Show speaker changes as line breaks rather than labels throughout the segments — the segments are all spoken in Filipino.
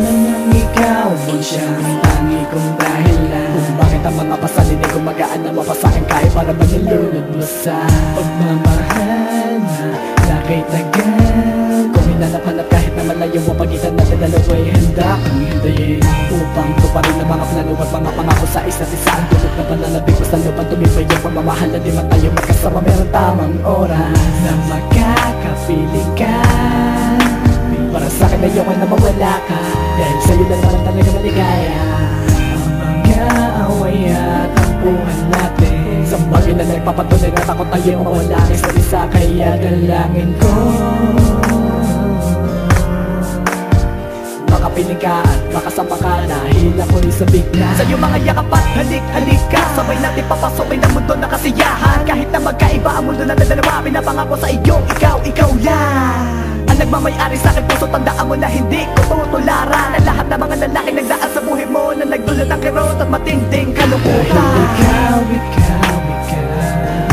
namang ikaw ang siyang tangi kong dahilan. Kung bakit ang mga pasalin ay gumagaan na mapasakin Kaya para ba nilunod mo sa pagmamahal na Bakit tagal Kung hinanap-hanap kahit na malayo mo pagitan natin dalawa ay handa kong hintayin. Upang tuparin ang mga plano at mga pangako sa isa't isa. Ang tulog na pananabig mo sa lupang tumibay Ang pagmamahal na di man tayo magkasama Meron tamang oras na magkakapiling ka Para sa akin ayoko na mawala ka. Dahil sa'yo lang naman talaga maligaya Ang mga away at tampuhan natin. Sa bagay na nagpapatunay na takot tayo mawala. Ng isa't isa Kaya dalangin ko. Makapiling ka at makasama ka Dahil ako'y sabik na.
Sa'yo mga yakap at halik-halik ka. Sabay natin papasokin ang mundo na kasiyahan Kahit na magkaiba ang mundo na dalawa Pinapangako sa iyo, ikaw, ikaw lang. Ang nagmamayari sa akin puso Tandaan mo na hindi ko tutularan. Ang lahat ng mga lalaki nagdaan sa buhay mo Na nagdulot ng kirot at matinding kalungkutan
ikaw, ikaw, ikaw,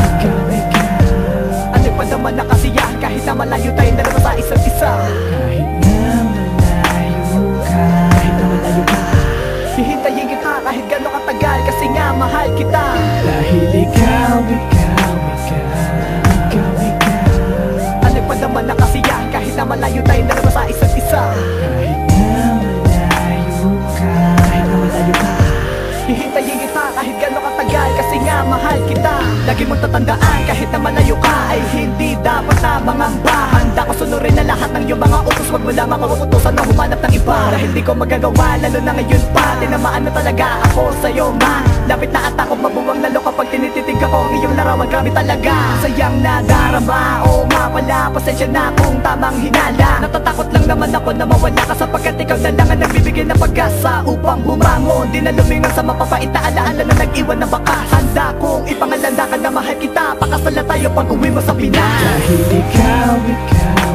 ikaw, ikaw
Ang nagpadama na kasiyahan Kahit na malayo tayong dalawa sa isa't isa.
Kahit
mahal kita. Lagi mong tatandaan kahit na malayo ka Ay hindi dapat na mangamba Handa ko sunurin Huwag mo lamang makukutusan na humanap ng iba. Dahil di ko magagawa lalo na ngayon pa. Tinamaan na talaga ako sa'yo ma. Lapit na at ako mabuwang lalo kapag tinititig ako Ang iyong larawan. Grabe talaga Sayang na darama. Oo nga pala pasensya na kung tamang hinala. Natatakot lang naman ako na mawala ka Sapagkat ikaw na lang ang nagbibigay ng pag-asa Upang bumangon. Di na lumingon sa mapapait na alaala na nag-iwan ng bakas. Handa kong ipangalanda ka na mahal kita. Pakasal na tayo pag uwi mo sa Pinas.
Dahil ikaw, ikaw,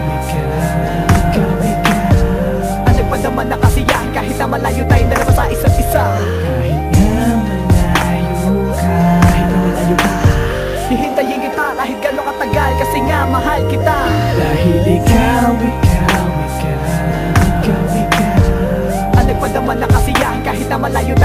malayo tayong